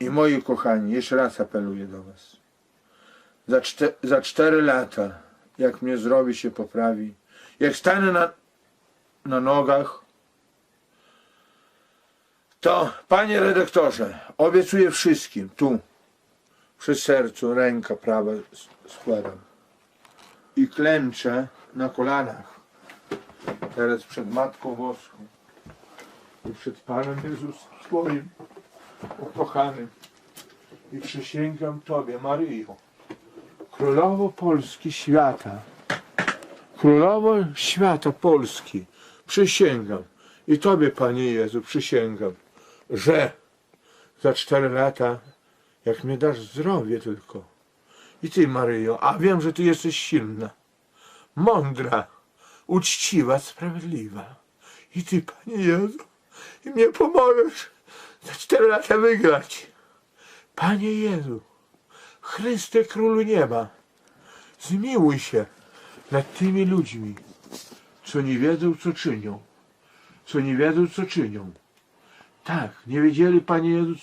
I moi kochani, jeszcze raz apeluję do was. Za, czte, za cztery lata, jak mnie zdrowie się poprawi, jak stanę na, na nogach, to panie redaktorze, obiecuję wszystkim, tu, przy sercu, ręka prawa składam i klęczę na kolanach. Teraz przed Matką Boską i przed Panem Jezusem swoim ukochanym i przysięgam Tobie, Maryjo, Królowo Polski świata, Królowo świata Polski, przysięgam. I Tobie, Panie Jezu, przysięgam, że za cztery lata, jak mnie dasz zdrowie tylko, i Ty, Maryjo, a wiem, że Ty jesteś silna, mądra, uczciwa, sprawiedliwa, i Ty, Panie Jezu, i mnie pomożesz za cztery lata wygrać. Panie Jezu, Chryste Królu Nieba, zmiłuj się nad tymi ludźmi, co nie wiedzą, co czynią, co nie wiedzą, co czynią. Tak, nie wiedzieli, Panie Jezu,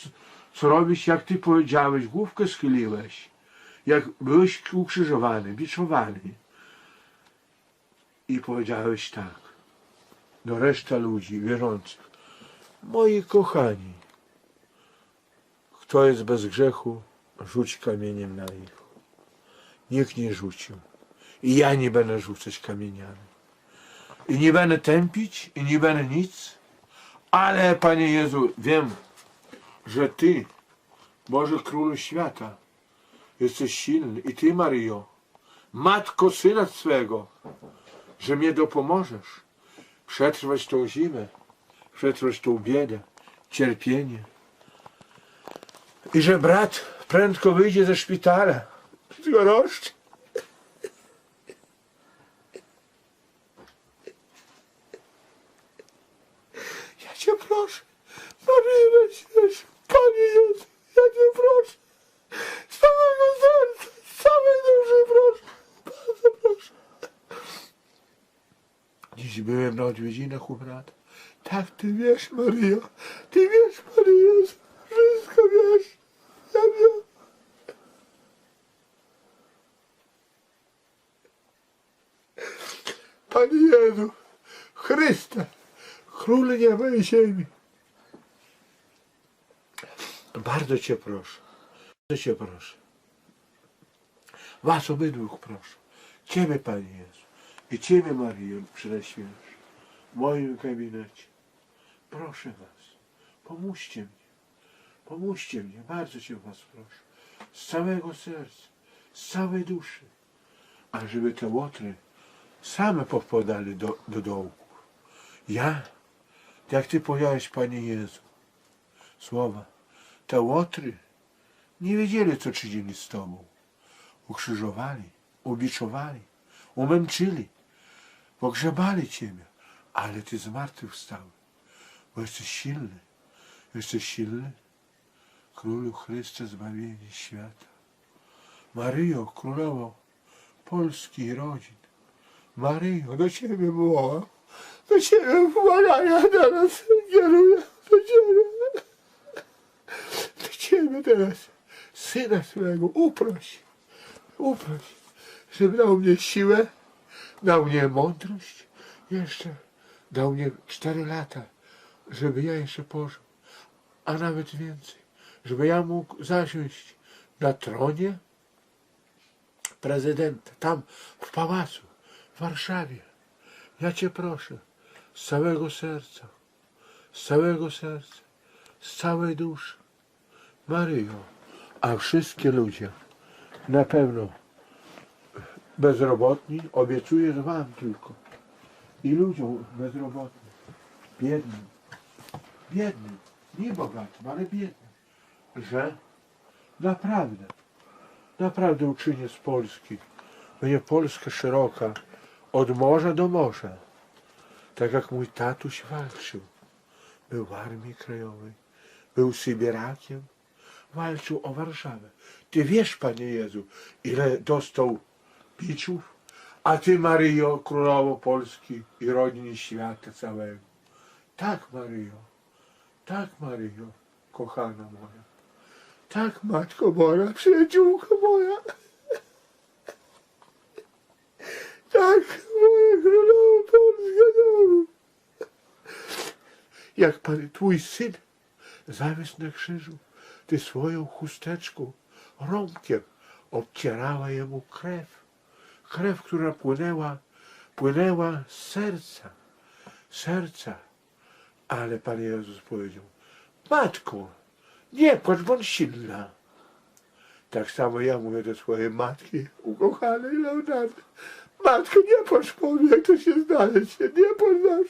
co, robić, jak Ty powiedziałeś, główkę schyliłeś, jak byłeś ukrzyżowany, biczowany. I powiedziałeś tak do reszty ludzi wierzących. Moi kochani, kto jest bez grzechu, rzuć kamieniem na nich. Nikt nie rzucił. I ja nie będę rzucać kamieniami. I nie będę tępić, i nie będę nic. Ale, Panie Jezu, wiem, że Ty, Boże Królu Świata, jesteś silny. I Ty, Maryjo, Matko Syna swego, że mnie dopomożesz przetrwać tą zimę, przetrwać tą biedę, cierpienie. I że brat prędko wyjdzie ze szpitala z gorączki. Ja Cię proszę, Maryjo Najświętsza, Panie Jezu, ja Cię proszę, z całego serca, z całej duszy proszę, bardzo proszę. Dziś byłem na odwiedzinach u brata. Tak, Ty wiesz, Maryjo, Ty wiesz, Panie Jezu, wszystko wiesz. Ja wiem. Panie Jezu, Chryste, Król nieba i ziemi. Bardzo Cię proszę, bardzo Cię proszę. Was obydwóch proszę. Ciebie, Panie Jezu, i Ciebie, Maryjo, Przeświętsz, w moim gabinecie. Proszę Was, pomóżcie mnie, pomóżcie mnie, bardzo Cię Was proszę, z całego serca, z całej duszy, a żeby te łotry same powpadali do, do dołków. Ja, jak Ty powiedziałeś, Panie Jezu, słowa, te łotry nie wiedzieli, co czynili z Tobą. Ukrzyżowali, ubiczowali, umęczyli, pogrzebali Ciebie, ale Ty zmartwychwstał, bo jesteś silny. Jesteś silny, Królu Chryste, zbawienie świata. Maryjo, Królowo Polski i rodzin. Maryjo, do Ciebie wołam. Do Ciebie błagania teraz kieruję. Do Ciebie. Do Ciebie teraz. Syna swego uproś. Uproś, żeby dał mnie siłę, dał mnie mądrość. Jeszcze dał mnie cztery lata, żeby ja jeszcze pożył. A nawet więcej. Żeby ja mógł zasiąść na tronie prezydenta, tam w pałacu, w Warszawie. Ja Cię proszę, z całego serca, z całego serca, z całej duszy. Maryjo, a wszystkie ludzie, na pewno bezrobotni, obiecuję Wam tylko i ludziom bezrobotnym, biednym, biednym, nie bogatym, ale biednym, że naprawdę naprawdę uczynię z Polski. Będzie Polska szeroka, od morza do morza. Tak jak mój tatuś walczył. Był w Armii Krajowej, był Sybierakiem, walczył o Warszawę. Ty wiesz, Panie Jezu, ile dostał piczów, a Ty, Maryjo, Królowo Polski i rodziny świata całego. Tak, Maryjo, tak, Maryjo, kochana moja. Tak, matko moja, przyjaciółko moja. Tak, moja królowa Polska domu. Jak pan, twój syn zawisł na krzyżu, ty swoją chusteczką, rąbkiem obcierała jemu krew. Krew, która płynęła, płynęła z serca, serca. Ale Pan Jezus powiedział, matko, nie płacz, bądź silna. Tak samo ja mówię do swojej matki, ukochanej Leonardy. Matko, nie płacz po mnie, jak to się znaleźć, nie płacz.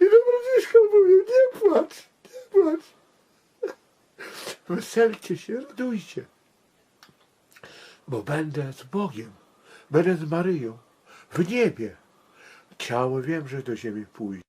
I do braciszka mówię, nie płacz, nie płacz. Weselcie się, radujcie. Bo będę z Bogiem, będę z Maryją, w niebie. Ciało wiem, że do ziemi pójdzie.